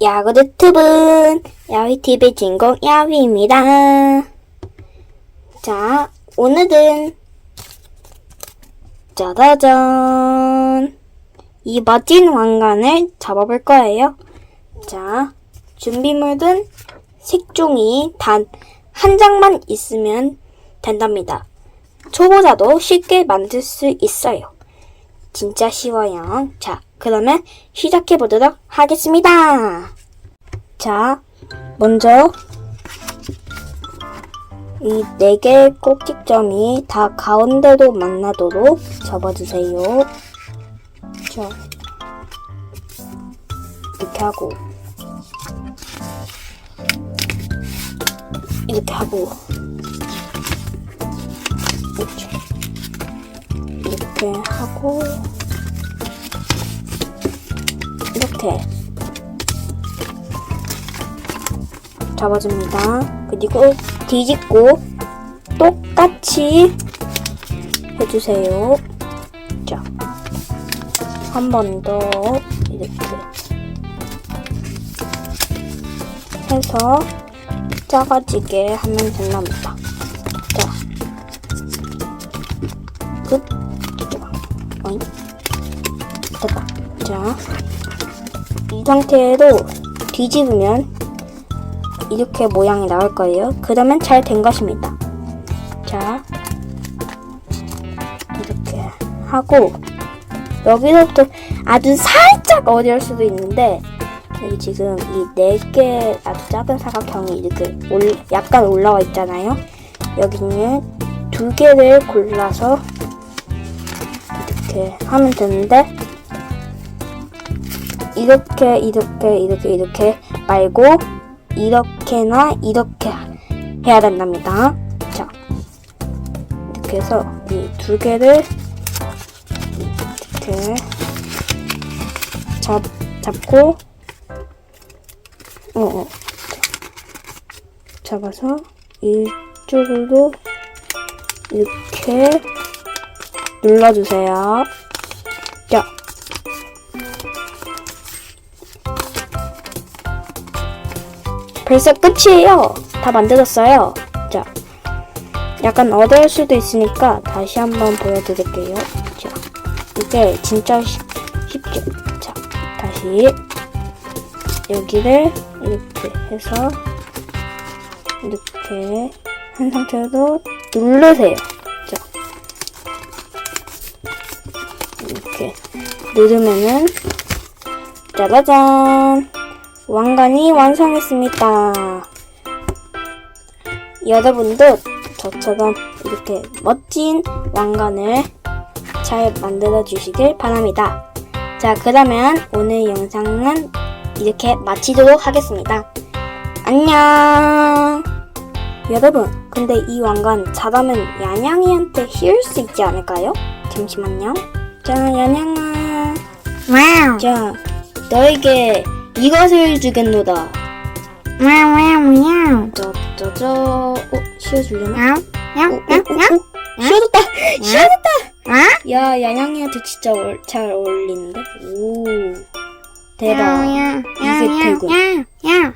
야구드 튜브 야휘TV 진공 야휘입니다. 자, 오늘은 짜자잔 이 멋진 왕관을 잡아볼 거예요. 자, 준비물은 색종이 단 한 장만 있으면 된답니다. 초보자도 쉽게 만들 수 있어요. 진짜 쉬워요. 자, 그러면 시작해 보도록 하겠습니다. 자, 먼저 이 네 개의 꼭지점이 다 가운데로 만나도록 접어주세요. 자, 이렇게 하고 이렇게 하고 이렇게 하고 이렇게 잡아줍니다. 그리고 뒤집고 똑같이 해주세요. 자, 한 번 더 이렇게 해서 작아지게 하면 된답니다. 자, 끝. 됐다. 자, 이 상태로 뒤집으면 이렇게 모양이 나올 거예요. 그러면 잘 된 것입니다. 자, 이렇게 하고 여기서부터 아주 살짝 어려울 수도 있는데 여기 지금 이 네 개 아주 작은 사각형이 이렇게 올, 약간 올라와 있잖아요. 여기는 두 개를 골라서 이렇게 하면 되는데 이렇게 이렇게 이렇게 이렇게 말고 이렇게나 이렇게 해야 된답니다. 자, 이렇게 해서 이 두 개를 이렇게 잡 잡고 어, 어. 잡아서 이쪽으로 이렇게 눌러주세요. 벌써 끝이에요. 다 만들었어요. 자, 약간 어려울 수도 있으니까 다시 한번 보여드릴게요. 자, 이게 진짜 쉽, 쉽죠? 자, 다시 여기를 이렇게 해서 이렇게 한 상태로 누르세요. 자, 이렇게 누르면은 짜자잔 왕관이 완성했습니다. 여러분도 저처럼 이렇게 멋진 왕관을 잘 만들어 주시길 바랍니다. 자, 그러면 오늘 영상은 이렇게 마치도록 하겠습니다. 안녕! 여러분, 근데 이 왕관 잘하면 야냥이한테 씌울 수 있지 않을까요? 잠시만요. 자, 야냥아. 와우. 자, 너에게 이것을 주겠노다. 와우 와우 와우. 저, 저, 저, 어, 씌워주려나? 씌워줬다! 씌워줬다! 와우. 야, 야냥이한테 진짜 얼- 잘 어울리는데? 오. 대박. 이게 야우.